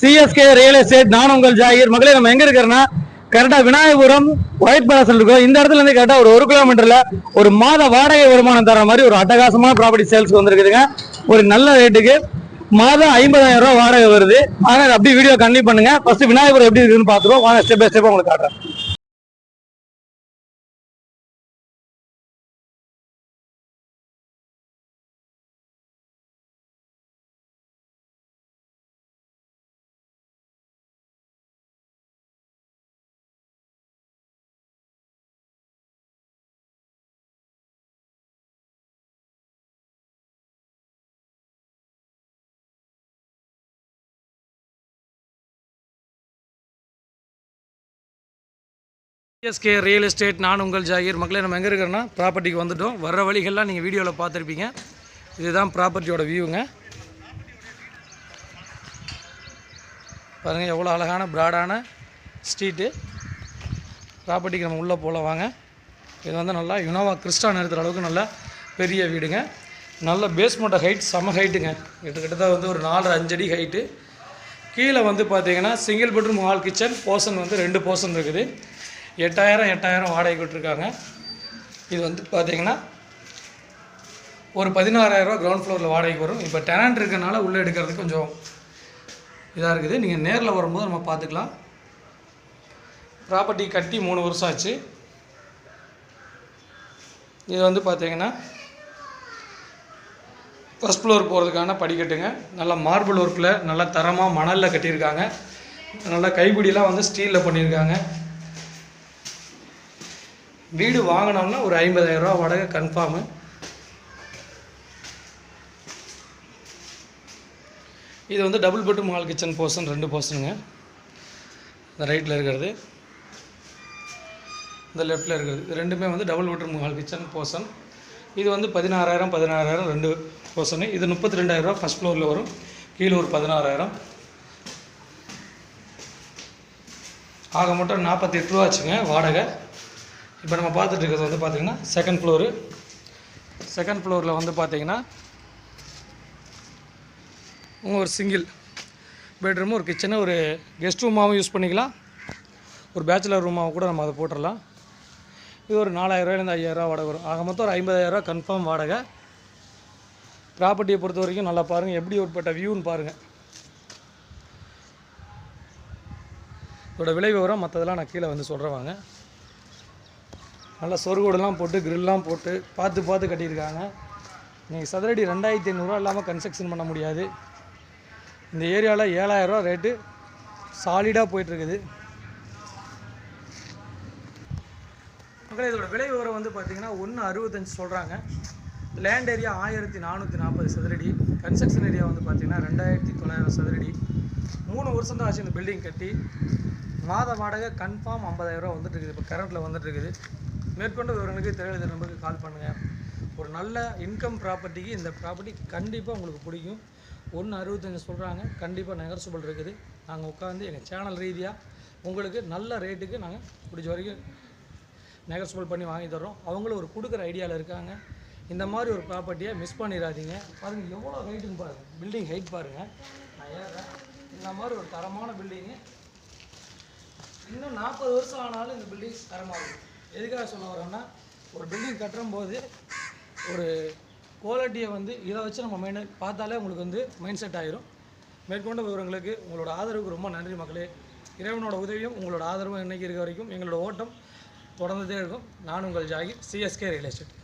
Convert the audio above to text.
CSK real estate நான் உங்கள் ஜாகிர். மகளே நம்ம எங்க இருக்கிறோம்னா கரெக்டா விநாயகபுரம் ஒயிட் பேலஸ்ல இருக்கோம். இந்த இடத்துல இருந்து கரெக்டா ஒரு ஒரு கிலோமீட்டர்ல ஒரு மாத வாடகை வருமானம் தர மாதிரி ஒரு அட்டகாசமான ப்ராப்பர்ட்டி சேல்ஸ்க்கு வந்திருக்குதுங்க. ஒரு நல்ல ரேட்டுக்கு மாதம் ஐம்பதாயிரம் ரூபாய் வாடகை வருது. ஆனால் அப்படியே வீடியோ கண்டினியூ பண்ணுங்க. ஃபர்ஸ்ட் விநாயகபுரம் எப்படி இருக்குன்னு பார்த்துருவோம். வாங்க ஸ்டெப் பை ஸ்டெப் உங்களுக்கு காட்டுறேன். எஸ்கே ரியல் எஸ்டேட் நான் உங்கள் ஜாகிர். மக்களே நம்ம எங்கே இருக்கிறோன்னா ப்ராப்பர்ட்டிக்கு வந்துட்டோம். வர்ற வழிகள்லாம் நீங்கள் வீடியோவில் பார்த்துருப்பீங்க. இதுதான் ப்ராப்பர்ட்டியோட வியூங்க பாருங்கள் எவ்வளோ அழகான ப்ராடான ஸ்ட்ரீட்டு ப்ராப்பர்ட்டிக்கு நம்ம உள்ளே போகலாம் வாங்க. இது வந்து நல்லா யுனோவா கிறிஸ்டா நிறுத்துகிற அளவுக்கு நல்ல பெரிய வீடுங்க. நல்ல பேஸ்மெண்ட்டை ஹைட் செம ஹைட்டுங்க கிட்டத்தட்ட வந்து ஒரு நாலு அஞ்சடி ஹைட்டு கீழே வந்து பார்த்தீங்கன்னா single bedroom hall kitchen portion வந்து ரெண்டு போர்ஷன் இருக்குது. எட்டாயிரம் எட்டாயிரம் வாடகை விட்டுருக்காங்க. இது வந்து பார்த்தீங்கன்னா ஒரு பதினாறாயிரரூவா கிரவுண்ட் ஃப்ளோரில் வாடகைக்கு வரும். இப்போ டெனண்ட் இருக்கனால உள்ளே எடுக்கிறதுக்கு கொஞ்சம் இதாக இருக்குது. நீங்கள் நேரில் வரும்போது நம்ம பார்த்துக்கலாம் ப்ராப்பர்ட்டி கட்டி மூணு வருஷம் ஆச்சு. இது வந்து பார்த்தீங்கன்னா ஃபஸ்ட் ஃப்ளோர் போகிறதுக்கான படிக்கட்டுங்க. நல்லா மார்பிள் ஒர்க்கில் நல்லா தரமாக மணலில் கட்டியிருக்காங்க. நல்லா கைப்பிடிலாம் வந்து ஸ்டீலில் பண்ணியிருக்காங்க. வீடு வாங்கினோம்னா ஒரு 50000 ரூபா வாடகை கன்ஃபார்மு இது வந்து double bedroom hall kitchen portion ரெண்டு போர்ஷனுங்க இந்த ரைட்டில் இருக்கிறது. இந்த லெஃப்ட்டில் இருக்கிறது. இது ரெண்டுமே வந்து double bedroom hall kitchen portion இது வந்து பதினாறாயிரம் பதினாறாயிரம் ரெண்டு போர்ஷனு இது முப்பத்தி ரெண்டாயிரரூவா ஃபஸ்ட் ஃப்ளோரில் வரும். கீழே ஒரு பதினாறாயிரம். ஆக மொத்தம் நாற்பத்தி எட்டு ரூபா ஆச்சுங்க வாடகை. இப்போ நம்ம பார்த்துட்டு இருக்கிறது வந்து பார்த்திங்கன்னா செகண்ட் ஃப்ளோரு செகண்ட் ஃப்ளோரில் வந்து பார்த்திங்கன்னா ஒரு சிங்கிள் பெட்ரூமு ஒரு கிச்சனு ஒரு கெஸ்ட் ரூமாகவும் யூஸ் பண்ணிக்கலாம். ஒரு பேச்சுலர் ரூமாகவும் கூட நம்ம அதை போட்டுடலாம். இது ஒரு நாலாயிரரூவாயிலேருந்து ஐயாயிரரூவா வாடகை வரும். ஆக மொத்தம் ஒரு ஐம்பதாயிரரூவா கன்ஃபார்ம் வாடகை. ப்ராப்பர்ட்டியை பொறுத்த வரைக்கும் நல்லா பாருங்கள் எப்படி ஒருப்பட்ட வியூன்னு பாருங்கள் இதோட விலை விவரம் மற்றதெல்லாம் நான் கீழே வந்து சொல்கிறேன் வாங்க. நல்லா சொருகோடுலாம் போட்டு கிரில்லாம் போட்டு பார்த்து பார்த்து கட்டியிருக்காங்க. நீங்கள் சதுரடி ரெண்டாயிரத்தி ஐநூறுரூவா இல்லாமல் கன்ஸ்ட்ரக்ஷன் பண்ண முடியாது. இந்த ஏரியாவில் ஏழாயிரரூவா ரேட்டு சாலிடாக போயிட்டுருக்குது. மக்களே இதோட விலை விவரம் வந்து பார்த்திங்கன்னா ஒன்று அறுபத்தஞ்சு சொல்கிறாங்க லேண்ட் ஏரியா ஆயிரத்தி நானூற்றி நாற்பது சதுரடி. கன்ஸ்ட்ரக்ஷன் ஏரியா வந்து பார்த்தீங்கன்னா ரெண்டாயிரத்தி தொள்ளாயிரம் சதுரடி. மூணு வருஷம் தான் ஆச்சு இந்த பில்டிங் கட்டி. மாத வாடகை கன்ஃபார்ம் ஐம்பதாயிரரூவா வந்துட்டுருக்குது. இப்போ கரண்ட்டில் வந்துட்டுருக்குது. மேற்கொண்ட விவரங்களுக்கு தேவையான நம்பருக்கு கால் பண்ணுங்கள் ஒரு நல்ல இன்கம் ப்ராப்பர்ட்டிக்கு இந்த ப்ராப்பர்ட்டி கண்டிப்பாக உங்களுக்கு பிடிக்கும். ஒன்று அறுபத்தஞ்சு சொல்கிறாங்க கண்டிப்பாக நெகர்சபிள் இருக்குது. நாங்கள் உட்காந்து எங்கள் சேனல் ரீதியாக உங்களுக்கு நல்ல ரேட்டுக்கு நாங்கள் பிடிச்ச வரைக்கும் நெகர்சபிள் பண்ணி வாங்கி தர்றோம். அவங்களும் ஒரு கொடுக்குற ஐடியாவில் இருக்காங்க. இந்த மாதிரி ஒரு ப்ராப்பர்ட்டியை மிஸ் பண்ணிடாதீங்க. பாருங்கள் எவ்வளோ ஹைட்டுன்னு பாருங்கள் பில்டிங் ஹைட் பாருங்கள் நான் ஏறேன் இந்த மாதிரி ஒரு தரமான பில்டிங்கு இன்னும் நாற்பது வருஷம் ஆனாலும் இந்த பில்டிங் தரமாக இருக்கும். எதுக்காக சொல்ல வரோம்னா ஒரு பில்டிங் கட்டுற போது ஒரு குவாலிட்டியை வந்து இதை வச்சு நம்ம மைண்ட் பார்த்தாலே உங்களுக்கு வந்து மைண்ட் செட் ஆயிரும். மேற்கொண்ட விவரங்களுக்கு உங்களோட ஆதரவுக்கு ரொம்ப நன்றி மக்களே. இறைவனோட உதவியும் உங்களோட ஆதரவும் இன்றைக்கி இருக்க வரைக்கும் எங்களோட ஓட்டம் தொடர்ந்துதே இருக்கும். நான் உங்கள் ஜாகிர் சிஎஸ்கே ரியல் எஸ்டேட்